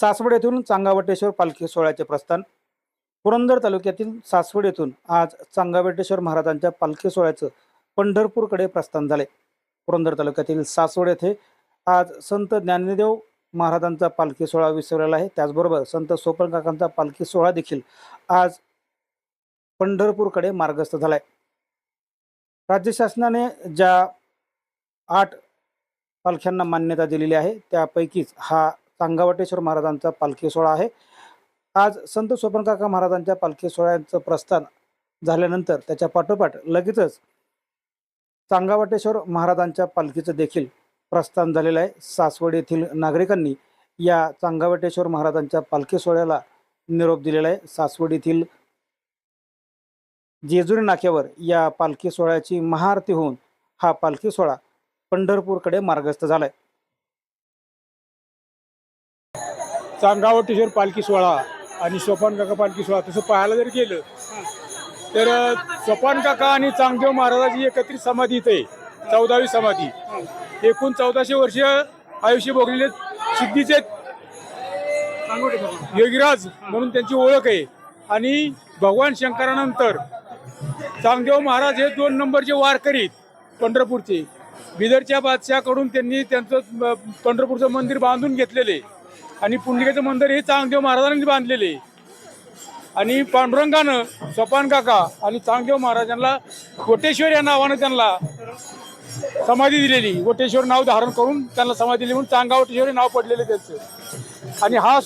सासवड येथून चांगावटेश्वर पालखी सोहळ्याचे प्रस्थान. पुरंदर तालुक्यातील सासवड येथून आज चांगावटेश्वर महाराजांच्या पालखी सोहळ्याचं पंढरपूरकडे प्रस्थान झाले. पुरंदर तालुक्यातील सासवड येथे आज संत ज्ञानदेव महाराजांचा पालखी सोहळा विसरलेला आहे. त्याचबरोबर संत सोपन काकांचा पालखी सोहळा देखील आज पंढरपूरकडे मार्गस्थ झालाय. राज्य शासनाने ज्या आठ पालख्यांना मान्यता दिलेली आहे त्यापैकीच हा चांगावटेश्वर महाराजांचा पालखी सोहळा आहे. आज संत सोपनकाका महाराजांच्या पालखी सोहळ्याचं प्रस्थान झाल्यानंतर त्याच्या पाठोपाठ लगेचच चांगावटेश्वर महाराजांच्या पालखीचं देखील प्रस्थान झालेलं आहे. सासवड येथील नागरिकांनी या चांगावटेश्वर महाराजांच्या पालखी सोहळ्याला निरोप दिलेला आहे. सासवड येथील जेजुरी नाक्यावर या पालखी सोहळ्याची महाआरती होऊन हा पालखी सोहळा पंढरपूरकडे मार्गस्थ झालाय. चांगावटेश्वर पालखी सोहळा आणि सोपान काका पालखी सोहळा तसं पाहायला जर गेलं तर सोपान काका आणि चांगदेव महाराजाची एकत्रित समाधी इथे चौदावी समाधी. एकूण चौदाशे वर्ष आयुष्य भोगलेले सिद्धीचे योगीराज म्हणून त्यांची ओळख आहे. आणि भगवान शंकरानंतर चांगदेव महाराज हे दोन नंबरचे वारकरी पंढरपूरचे. बिदरच्या बादशाकडून त्यांनी त्यांचं पंढरपूरचं मंदिर बांधून घेतलेले. आणि पुंडलिकाचं मंदिर हे चांगदेव महाराजांनी बांधलेले आहे. आणि पांडुरंगानं सोपान काका आणि चांगदेव महाराजांना कोटेश्वर या नावानं त्यांना समाधी दिलेली कोटेश्वर नाव धारण करून त्यांना समाधी दिली म्हणून चांगावटेश्वर हे नाव पडलेले त्यांचं आणि हा